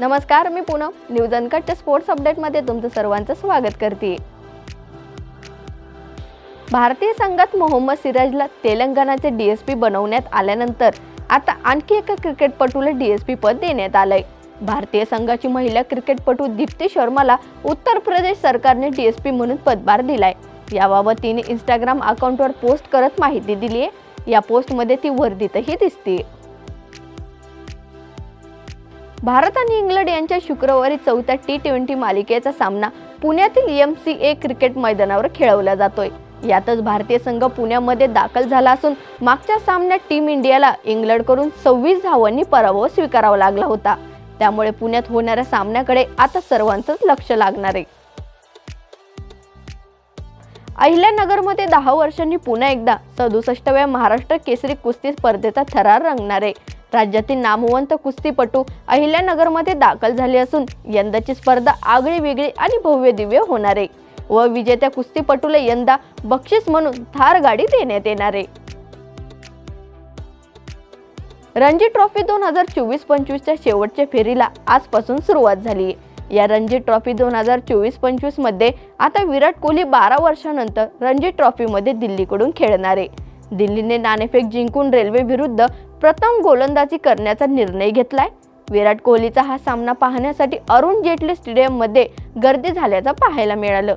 नमस्कार मी पूनम. न्यूज अनकटच्या स्पोर्ट्स अपडेटमध्ये तुमचं सर्वांचं स्वागत करते. भारतीय संघात मोहम्मद सिराजला तेलंगणाचे डीएसपी बनवण्यात आल्यानंतर आता आणखी एका क्रिकेटपटूला डीएसपी पद देण्यात आलंय. भारतीय संघाची महिला क्रिकेटपटू दीप्ती शर्माला उत्तर प्रदेश सरकारने डीएसपी म्हणून पदभार दिलाय. याबाबत तिने इंस्टाग्राम अकाउंटवर पोस्ट करत माहिती दिली आहे या पोस्टमध्ये ती वर्दीतही दिसते. भारत आणि इंग्लंड यांच्या शुक्रवारी चौथ्या टी ट्वेंटी मालिकेचा सामना पुण्यातील एम सी ए क्रिकेट मैदानावर खेळवला जातोय. यातच भारतीय संघ पुण्यामध्ये दाखल झाला असून मागच्या सामन्यात टीम इंडियाला इंग्लंडकडून सव्वीस धावांनी पराभव स्वीकारावा लागला होता. त्यामुळे पुण्यात होणाऱ्या सामन्याकडे आता सर्वांचंच लक्ष लागणार आहे. अहिल्यानगरमध्ये दहा वर्षांनी पुन्हा एकदा सदुसष्टव्या महाराष्ट्र केसरी कुस्ती स्पर्धेचा थरार रंगणार. आहे राज्यातील नामवंत कुस्तीपटू अहिल्यानगरमध्ये दाखल झाले असून यंदाची स्पर्धा आगळी वेगळी आणि भव्य दिव्य होणार आहे व विजेत्या कुस्तीपटूला यंदा बक्षीस म्हणून थार गाडी देण्यात येणार. आहे रणजी ट्रॉफी दोन हजार चोवीस पंचवीसच्या शेवटच्या फेरीला आजपासून सुरुवात झाली आहे या रणजी ट्रॉफी दोन हजार चोवीस पंचवीसमध्ये आता विराट कोहली बारा वर्षानंतर रणजी ट्रॉफीमध्ये दिल्लीकडून खेळणार आहे. दिल्लीने नाणेफेक जिंकून रेल्वे विरुद्ध प्रथम गोलंदाजी करण्याचा निर्णय घेतलाय. विराट कोहलीचा हा सामना पाहण्यासाठी अरुण जेटली स्टेडियममध्ये गर्दी झाल्याचं पाहायला मिळालं.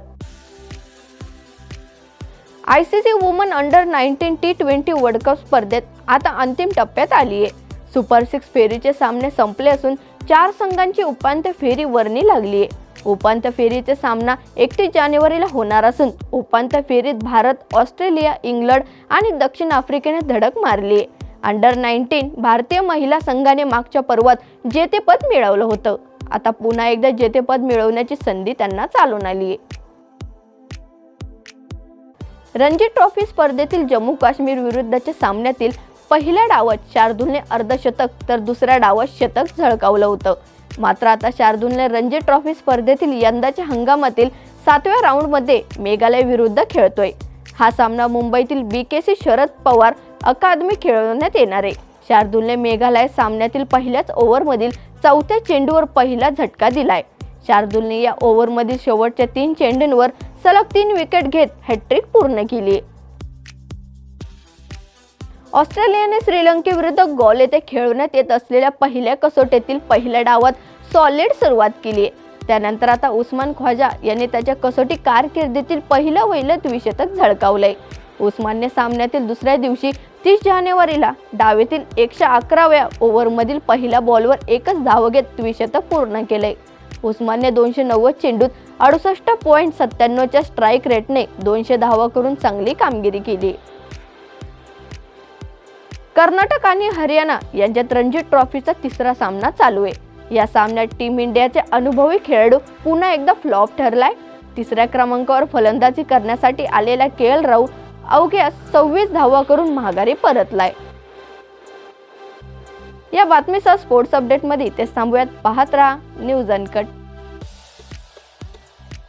I C C women under nineteen T twenty world cup स्पर्धेत आता अंतिम टप्प्यात आली आहे सुपर सिक्स फेरीचे सामने संपले असून चार संघांची उपांत्य फेरी वर्णी लागली आहे उपांत्य फेरीचे सामना एकतीस जानेवारीला होणार असून उपांत्य फेरीत भारत ऑस्ट्रेलिया इंग्लंड आणि दक्षिण आफ्रिकेने धडक मारली आहे अंडर नाईन्टीन भारतीय महिला संघाने मागच्या पर्वात जेतेपद मिळवलं होतं. आता पुन्हा एकदा जेतेपद मिळवण्याची संधी त्यांना चालून आली आहे रणजी ट्रॉफी स्पर्धेतील जम्मू काश्मीर विरुद्धच्या सामन्यातील पहिल्या डावात शार्दूलने अर्धशतक तर दुसऱ्या डावात शतक झळकावलं होतं. मात्र आता शार्दूलने रणजी ट्रॉफी स्पर्धेतील यंदाच्या हंगामातील सातव्या राऊंडमध्ये मेघालय विरुद्ध खेळतोय. हा सामना मुंबईतील B K C Sharad Pawar अकादमी खेळवण्यात येणार. आहे शार्दूलने मेघालय सामन्यातील पहिल्याच ओव्हरमधील चौथ्या चेंडूवर पहिला झटका दिलाय. शार्दूलने या ओव्हरमधील शेवटच्या तीन चेंडूंवर सलग तीन विकेट घेत हॅट्रिक पूर्ण केली. ऑस्ट्रेलियाने श्रीलंकेविरुद्ध गॉल येथे खेळवण्यात येत असलेल्या पहिल्या कसोटीतील पहिल्या डावात सॉलिड सुरुवात केली. त्यानंतर आता उस्मान ख्वाजा यांनी त्याच्या कसोटी कारकिर्दीतील पहिलं वहिलं द्विशतक झळकावलंय. उस्मानने सामन्यातील दुसऱ्या दिवशी तीस जानेवारीला डावेतील एकशे अकराव्या ओव्हरमधील पहिल्या बॉलवर एकच धाव घेत द्विशतक पूर्ण केलंय. उस्मानने दोनशे नव्वद चेंडूत अडुसष्ट पॉईंट सत्त्याण्णवच्या स्ट्राईक रेटने दोनशे धावा करून चांगली कामगिरी केली. कर्नाटक आणि हरियाणा यांच्यात रणजी ट्रॉफीचा तिसरा सामना चालू आहे. या सामन्यात टीम इंडियाचे अनुभवी खेळाडू पुन्हा एकदा फ्लॉप ठरलाय. तिसऱ्या क्रमांकावर फलंदाजी करण्यासाठी आलेला के एल राऊ अवघ्या सव्वीस धावा करून माघारी परतलाय. या बातमीसह स्पोर्ट्स अपडेटमध्ये ते थांबूयात. पाहत राहा न्यूज अनकट.